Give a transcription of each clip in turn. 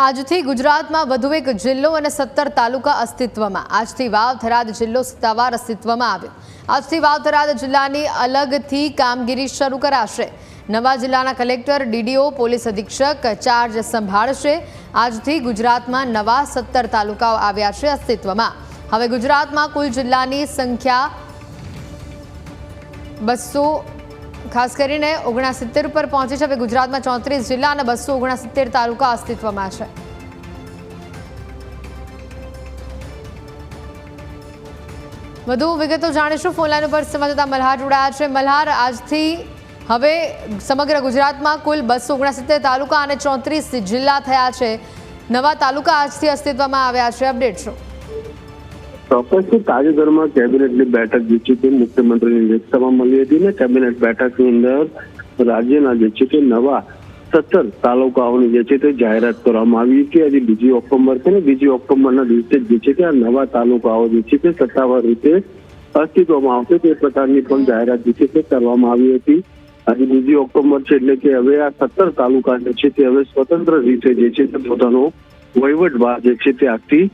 આજથી ગુજરાતમાં વધુ એક જિલ્લો અને સત્તર તાલુકા અસ્તિત્વમાં. આજથી વાવ થરાદ જિલ્લો સત્તાવાર અસ્તિત્વમાં આવ્યો. આજથી વાવ થરાદ જિલ્લાની અલગથી કામગીરી શરૂ કરાશે. નવા જિલ્લાના કલેક્ટર, ડીડીઓ, પોલીસ અધિક્ષક ચાર્જ સંભાળશે. આજથી ગુજરાતમાં નવા સત્તર તાલુકાઓ આવ્યા છે અસ્તિત્વમાં. હવે ગુજરાતમાં કુલ જિલ્લાની સંખ્યા બસો ખાસ કરીને ઓગણસિત્તેર પર પહોંચી છે. હવે ગુજરાતમાં ચોત્રીસ જિલ્લા અને બસો ઓગણસિત્તેર તાલુકા અસ્તિત્વમાં છે. વધુ વિગતો જાણીશું. ફોનલાઈન ઉપર સંવાદદાતા મલ્હાર જોડાયા છે. મલ્હાર, આજથી હવે સમગ્ર ગુજરાતમાં કુલ બસો ઓગણસિત્તેર તાલુકા અને ચોત્રીસ જિલ્લા થયા છે. નવા તાલુકા આજથી અસ્તિત્વમાં આવ્યા છે. અપડેટ શું? ચોક્કસથી તાજેતરમાં કેબિનેટની બેઠક જે છે તે મુખ્યમંત્રીની અધ્યક્ષતામાં મળી હતી ને કેબિનેટ બેઠકની અંદર રાજ્યના જે છે તે નવા સત્તર તાલુકાઓની જે છે તે જાહેરાત કરવામાં આવી હતી. આજે બીજી ઓક્ટોબર છે ને બીજી ઓક્ટોબરના દિવસે જે છે તે આ નવા તાલુકાઓ જે છે તે સત્તાવાર રીતે અસ્તિત્વમાં આવશે. તે પ્રકારની પણ જાહેરાત જે છે તે કરવામાં આવી હતી. આજે બીજી ઓક્ટોબર છે એટલે કે હવે આ સત્તર તાલુકા જે છે તે હવે સ્વતંત્ર રીતે જે છે તે પોતાનો વહીવટભાર જે છે તે આજથી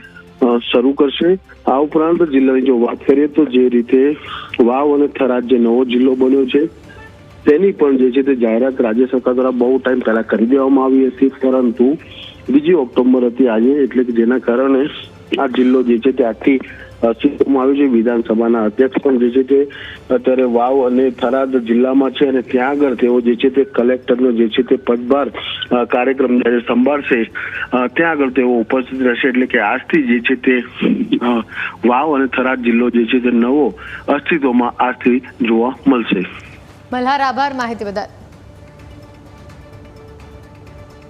શરૂ કરશે. આ ઉપરાંત જિલ્લાની જો વાત કરીએ તો જે રીતે વાવ અને થરાદ જે નવો જિલ્લો બન્યો છે, તેની પણ જે છે તે જાહેરાત રાજ્ય સરકાર દ્વારા બહુ ટાઈમ પહેલા કરી દેવામાં આવી હતી. પરંતુ બીજી ઓક્ટોબર હતી આજે, એટલે કે જેના કારણે આ જિલ્લો જે છે તે આજથી અસ્તિત્વમાં આવ્યો છે, વિધાનસભાના અધ્યક્ષ પણ જે છે તે અત્યારે વાવ અને થરાદ જિલ્લામાં છે અને ત્યાં આગળ તેઓ જે છે તે કલેક્ટરનો જે છે તે પદભાર કાર્યક્રમ જ્યારે સંભાળશે ત્યાં આગળ તેઓ ઉપસ્થિત રહેશે. એટલે કે આજથી જે છે તે વાવ અને થરાદ જિલ્લો જે છે તે નવો અસ્તિત્વમાં આજથી જોવા મળશે. મલ્હાર, આભાર. માહિતી બદલ.